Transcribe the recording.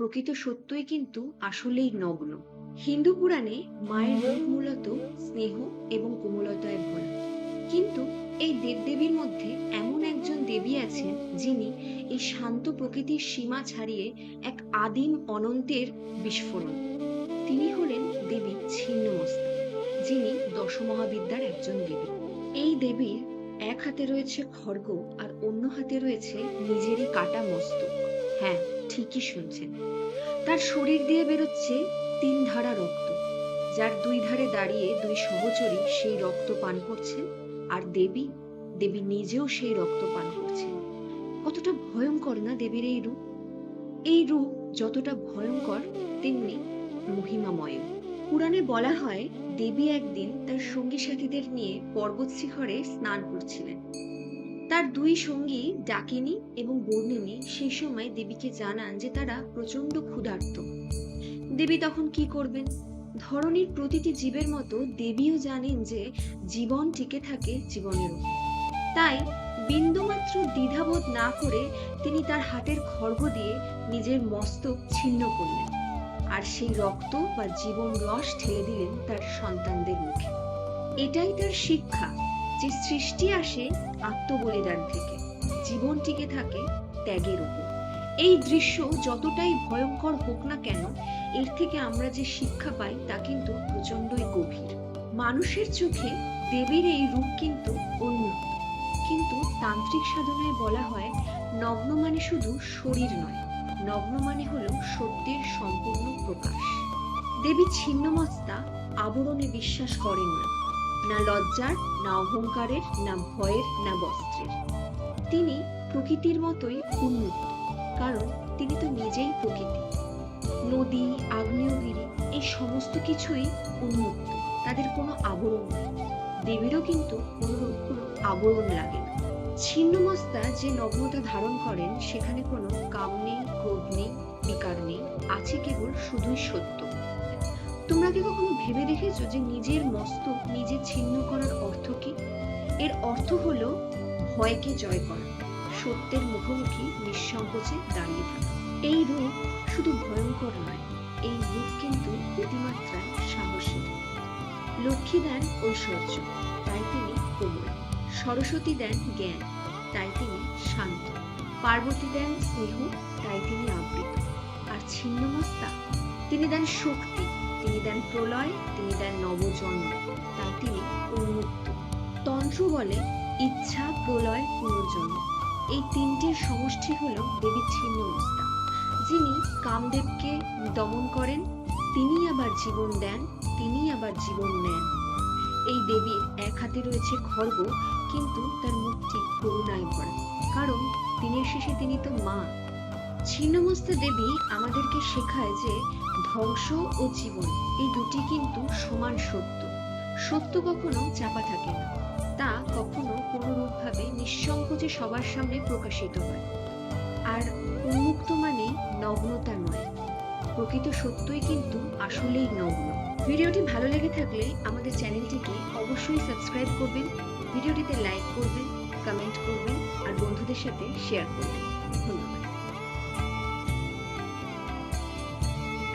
প্রকৃত সত্যই কিন্তু আসলেই নগ্ন। হিন্দু পুরাণে মায়ের রূপ মূলত স্নেহ এবং কোমলতায় ভরা। কিন্তু এই দেবদেবীর মধ্যে এমন একজন দেবী আছেন যিনি এই শান্ত প্রকৃতির সীমা ছাড়িয়ে এক আদিম অনন্তের বিস্ফোরণ। তিনি হলেন দেবী ছিন্নমস্তা যিনি দশমহাবিদ্যার একজন দেবী। এই দেবীর এক হাতে রয়েছে খড়গ আর অন্য হাতে রয়েছে নিজেরই কাটা মস্তক। হ্যাঁ ঠিকই শুনছেন তার শরীর দিয়ে বেরোচ্ছে তিন ধারা রক্ত। যার দুই ধারে দাঁড়িয়ে দুই সহচরী সেই রক্ত পান করছেন আর দেবী দেবী নিজেও সেই রক্ত পান করছেন কতটা ভয়ঙ্কর না দেবীর এই রূপ? এই রূপ যতটা ভয়ঙ্কর, তেমনি মহিমাময়। পুরাণে বলা হয়, দেবী একদিন তার সঙ্গী সাথীদের নিয়ে পর্বত শিখরে স্নান করছিলেন। তার দুই সঙ্গী ডাকিনী এবং বর্ণিনী সেই সময় দেবীকে জানান যে তারা প্রচণ্ড ক্ষুধার্ত। দেবী তখন কি করবেন? ধরনীর প্রতিটি জীবের মতো দেবীও জানেন যে জীবন টিকে থাকে জীবনের উপর তাই বিন্দুমাত্র দ্বিধাবোধ না করে তিনি তার হাতের খর্গ দিয়ে নিজের মস্তক ছিন্ন করলেন আর সেই রক্ত বা জীবন রস ঠেলে দিলেন তার সন্তানদের মুখে। এটাই তার শিক্ষা। যে সৃষ্টি আসে আত্মবলিদান থেকে, জীবন টিকে থাকে ত্যাগের উপর। এই দৃশ্য যতটাই ভয়ঙ্কর হোক না কেন, এর থেকে আমরা যে শিক্ষা পাই তা কিন্তু প্রচন্ডই গভীর। মানুষের চোখে দেবীর এই রূপ কিন্তু অন্য। কিন্তু তান্ত্রিক সাধনায় বলা হয়, নগ্ন মানে শুধু শরীর নয়, নগ্ন মানে হল সত্যের সম্পূর্ণ প্রকাশ। দেবী ছিন্নমস্তা, আবরণে বিশ্বাস করেন না। না লজ্জার, না অহংকারের, না ভয়ের, না বস্ত্রের। তিনি প্রকৃতির মতোই উন্মুক্ত, কারণ তিনি তো নিজেই প্রকৃতি। নদী, আগ্নেয়গিরি, এই সমস্ত কিছুই উন্মুক্ত, তাদের কোনো আবরণ নেই। দেবীরও কিন্তু কোনোরূপ কোনো আবরণ লাগে না। ছিন্নমস্তা যে নগ্নতা ধারণ করেন, সেখানে কোনো কাম নেই, ক্রোধ নেই, বিকার নেই, আছে কেবল শুধুই সত্য। তোমরা কি কখনো ভেবে দেখেছ যে নিজের মস্তক নিজে ছিন্ন করার অর্থ কি? এর অর্থ হলো ভয়কে জয় করা, সত্যের মুখোমুখি নিঃসংকোচে দাঁড়িয়ে থাকা। এই রূপ শুধু ভয়ঙ্কর নয়, এই রূপ কিন্তু অতিমাত্রায় সাহসী। লক্ষ্মী দেন ঐশ্বর্য, তাই তিনি কোমল। সরস্বতী দেন জ্ঞান, তাই তিনি শান্ত। পার্বতী দেন স্নেহ, তাই তিনি আবৃত। আর ছিন্নমস্তা, তিনি দেন শক্তি। তিনি দেন প্রলয় তিনি দেন নবজন্ম তাই তিনি উন্মুক্ত। তন্ত্র বলে ইচ্ছা, প্রলয়, পুনর্জন্ম। এই তিনটির সমষ্টি হল দেবী ছিন্নমস্তা যিনি কামদেবকে দমন করেন, তিনি আবার জীবন দেন, তিনি আবার জীবন নেন। এই দেবীর এক হাতে রয়েছে খড়গ কিন্তু তার মুখটি করুণায় ভরা। কারণ দিনের শেষে তিনি তো মা। ছিন্নমস্তা দেবী আমাদেরকে শেখায় যে ধ্বংস ও জীবন, এই দুটি কিন্তু সমান সত্য। সত্য কখনো চাপা থাকে না। তা কখনো কোনোরূপভাবে নিঃসংকোচে সবার সামনে প্রকাশিত হয়। আর উন্মুক্ত মানে নগ্নতা নয়। প্রকৃত সত্যই কিন্তু আসলেই নগ্ন। ভিডিওটি ভালো লেগে থাকলে আমাদের চ্যানেলটিকে অবশ্যই সাবস্ক্রাইব করবেন, ভিডিওটিতে লাইক করবেন, কমেন্ট করবেন, আর বন্ধুদের সাথে শেয়ার করবেন। ধন্যবাদ।